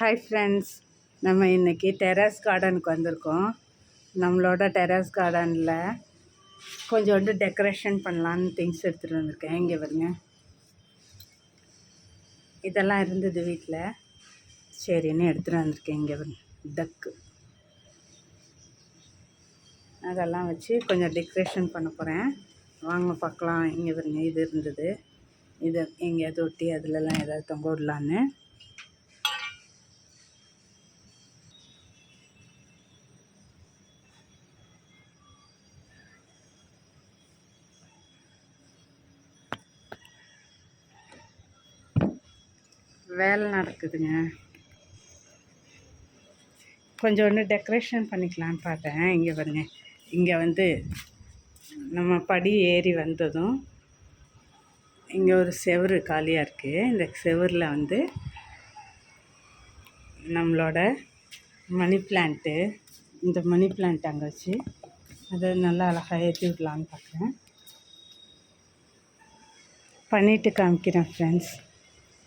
Hi friends நம்ம இன்றைக்கி terrace கார்டனுக்கு வந்திருக்கோம். நம்மளோட டெரஸ் கார்டனில் கொஞ்சோண்டு டெக்கரேஷன் பண்ணலான்னு திங்ஸ் எடுத்துகிட்டு வந்திருக்கேன். இங்கே வருங்க இதெல்லாம் இருந்தது வீட்டில் சரின்னு எடுத்துகிட்டு வந்திருக்கேன். இங்கே வருங்க டக்கு அதெல்லாம் வச்சு கொஞ்சம் டெக்கரேஷன் பண்ண போகிறேன் வாங்க பார்க்கலாம். இங்கே வருங்க இது இருந்தது. இது எங்கேயாவது ஒட்டி அதிலலாம் ஏதாவது தொங்க விடலான்னு. வேலை நடக்குதுங்க. கொஞ்சோண்டு டெக்கரேஷன் பண்ணிக்கலான்னு பார்த்தேன். இங்கே பாருங்க. இங்கே வந்து நம்ம படி ஏறி வந்ததும் இங்கே ஒரு செவரு காலியாக இருக்குது இந்த செவரில் வந்து நம்மளோட மணி பிளான்ட்டு இந்த மணி பிளான்ட் அங்கே வச்சு அதை நல்லா அழகாக ஏற்றி விடலான்னு பார்க்குறேன். பண்ணிவிட்டு காமிக்கிறேன் friends